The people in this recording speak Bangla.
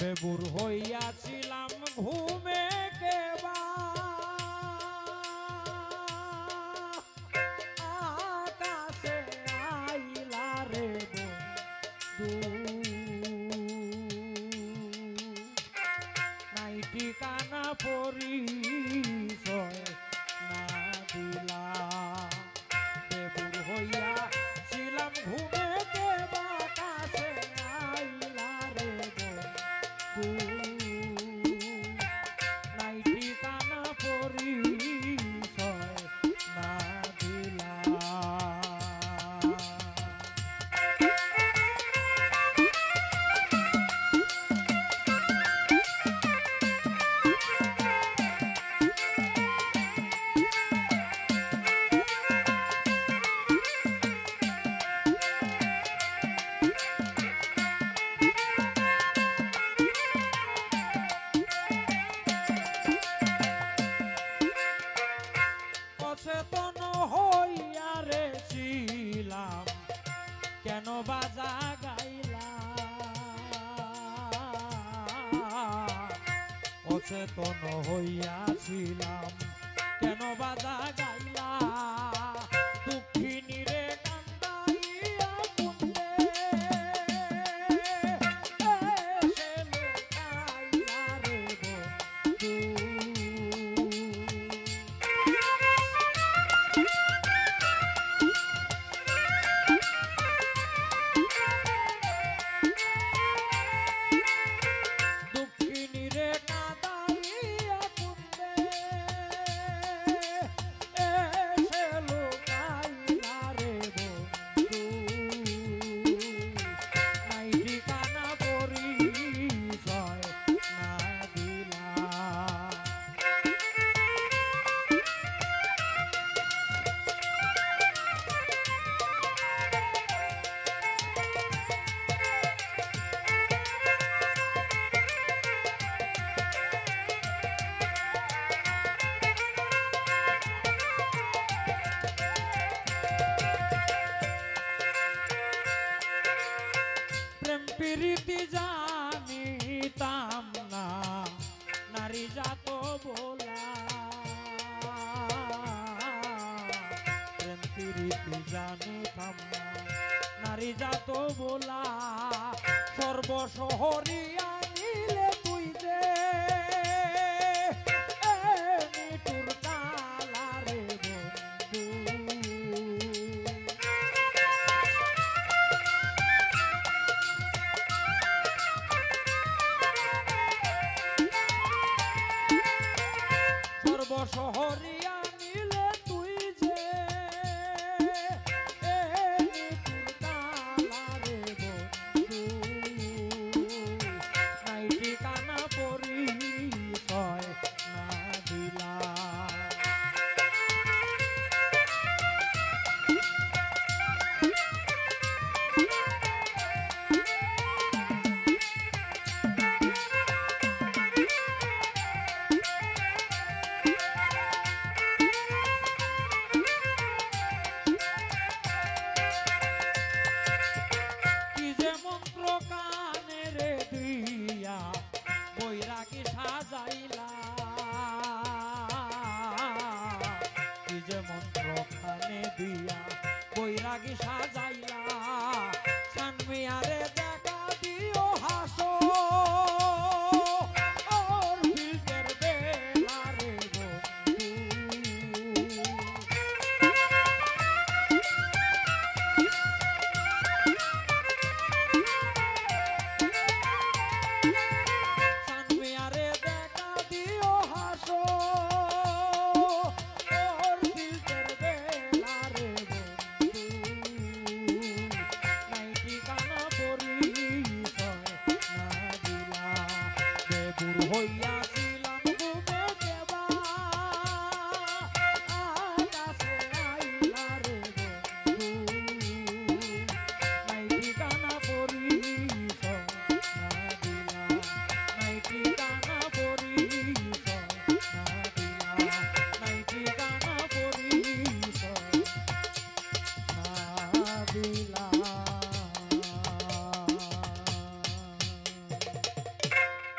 বেবুর হইয়াছিলাম ঘুমে কেবা আকাশে আইলা রে নাই ঠিকানা পরিচয় না দিলা। অচেতন হইয়া রে ছিলাম কেন বাজা গাইলা অচেতন হইয়াছিলাম। কেন বাজা গাইলা প্রীতি জানিতাম না, নারী জাত বলা। প্রেম প্রীতি জানিতাম না, নারী জাত বলা। সর্বশহরিয়া নিলে সর্বশহরিয়া যে মন্ত্র খানে দিয়া বৈরাগী সাজাই